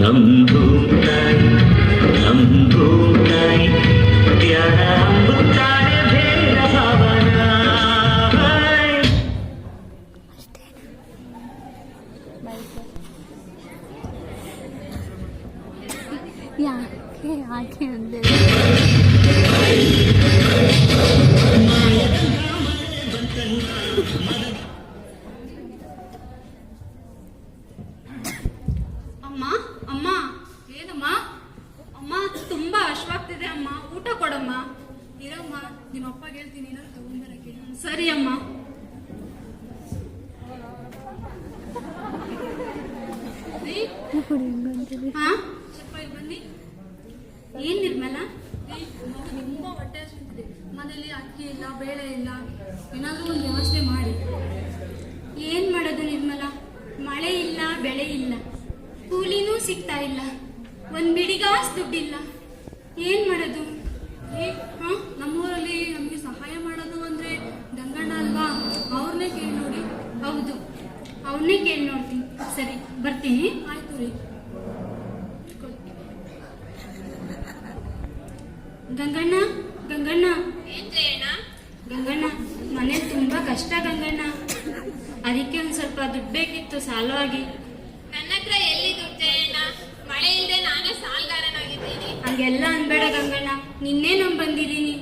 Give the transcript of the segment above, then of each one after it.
Namdu na. ಊಟ ಕೊಡಮ್ಮ ಇರಮ್ಮ ನಿಮ್ಮ ಅಪ್ಪಗೆ ಹೇಳ್ತೀನಿ ಏನಾದ್ರು ತಗೊಂಡ್ಬರಕ್ಕೆ ಸರಿ ಅಮ್ಮ. ಬನ್ನಿ. ಏನ್ ನಿರ್ಮಲ? ತುಂಬಾ ಹೊಟ್ಟೆ ಹಸಿತಿದೆ. ಮನೇಲಿ ಅಕ್ಕಿ ಇಲ್ಲ, ಬೇಳೆ ಇಲ್ಲ. ಏನಾದ್ರೂ ಒಂದು ವ್ಯವಸ್ಥೆ ಮಾಡಿ. ಏನ್ ಮಾಡೋದು ನಿರ್ಮಲ? ಮಳೆ ಇಲ್ಲ, ಬೆಳೆ ಇಲ್ಲ. ಕೂಲಿನೂ ಸಿಗ್ತಾ ಇಲ್ಲ. ಒಂದ್ ಬಿಡಿಗಾಸ್ ದುಡ್ಡಿಲ್ಲ. ಏನ್ ಮಾಡೋದು? ನಮ್ಮೂರಲ್ಲಿ ನಮಗೆ ಸಹಾಯ ಮಾಡೋದು ಅಂದ್ರೆ ಗಂಗಣ್ಣ ಅಲ್ವಾ? ಅವ್ರನ್ನೇ ಕೇಳಿ ನೋಡಿ. ಹೌದು. ಅವನ್ನೇ ಕೇಳಿ ನೋಡ್ತೀನಿ. ಸರಿ ಬರ್ತೀನಿ. ಆಯ್ತು ರೀ. ಗಂಗಣ್ಣ ಗಂಗಣ್ಣ. ಗಂಗಣ್ಣ ಮನೇಲಿ ತುಂಬಾ ಕಷ್ಟ ಗಂಗಣ್ಣ. ಅದಕ್ಕೆ ಒಂದ್ ಸ್ವಲ್ಪ ದುಡ್ಡು ಬೇಕಿತ್ತು ಸಾಲವಾಗಿ. ಹತ್ರ ಎಲ್ಲಿ ದುಡ್ಡೇನ ಮಳೆ ಇಲ್ಲದೆ ನಾನೇ ಸಾಲ್ಗಾರನಾಗಿದ್ದೀನಿ. ಹಂಗೆಲ್ಲ ಅನ್ಬೇಡ ಗಂಗಣ್ಣ. ನಿನ್ನೆ ಬಂದಿದೀನಿ ಬಂದಿದ್ದೀನಿ.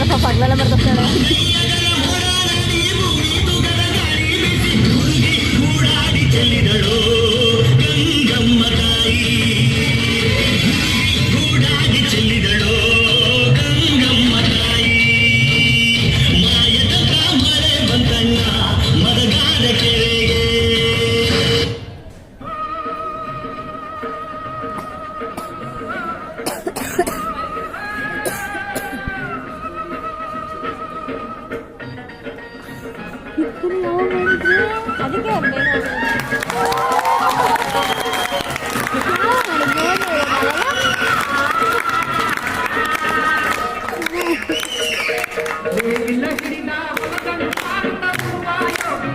అందరూ పగ్లాల మీద వస్తాడు? చెల్లినడు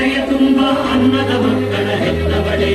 ಚಿಂತೆಯ ತುಂಬ ಅನ್ನದ ಮಕ್ಕಳ ಹೆತ್ತವಳೇ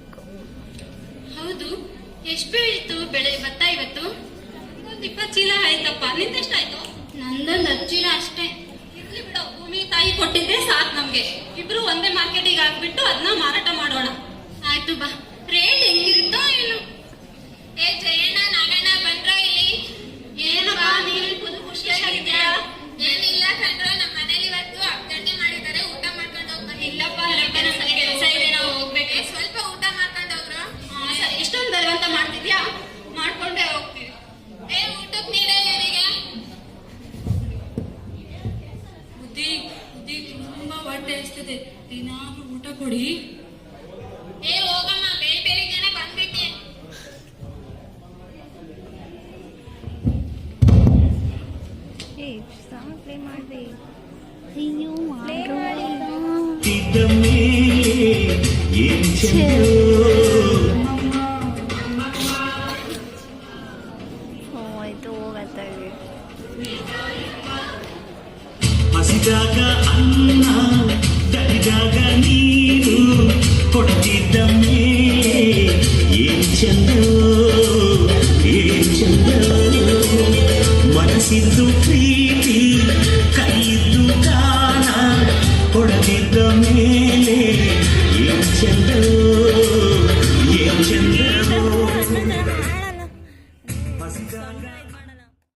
ಹೌದು. ಎಷ್ಟು ಬೆಳೀತು ಬೆಳೆ ಭತ್ತ ಇವತ್ತು? ಒಂದು ಇಪ್ಪತ್ತು ಚೀಲ ಆಯ್ತಪ್ಪ. ನಿಂದೆಷ್ಟಾಯ್ತು ನಂದೊಂದು ಹತ್ತು ಚೀಲ ಅಷ್ಟೇ. ಇರ್ಲಿ ಬಿಡು. ಭೂಮಿ ತಾಯಿ ಕೊಟ್ಟಿದ್ರೆ ಸಾಕು ನಮ್ಗೆ. ಇಬ್ರು ಒಂದೇ ಮಾರ್ಕೆಟಿಗೆ ಹಾಕ್ಬಿಟ್ಟು ಅದನ್ನ ಮಾರಾಟ ಮಾಡೋಣ. ಆಯ್ತು ಬಾ. ರೇಟ್ ಹೆಂಗಿರುತ್ತೋ ಏನು. ಏ ಜಯ ಅಯ್ಯೋ ಮಾಡಿ ಇದ್ದ ಮೇಲೆ ಏನ್ ಚೆಂದೋ ಹೋಯ್ತು ಹೋಗತ್ತಾಗೆ ಹಸಿದಾಗ ಅನ್ನ ದಡಿದಾಗ ನೀರು ಕೊಡ್ತಿದ್ದ ಮೇಲೆ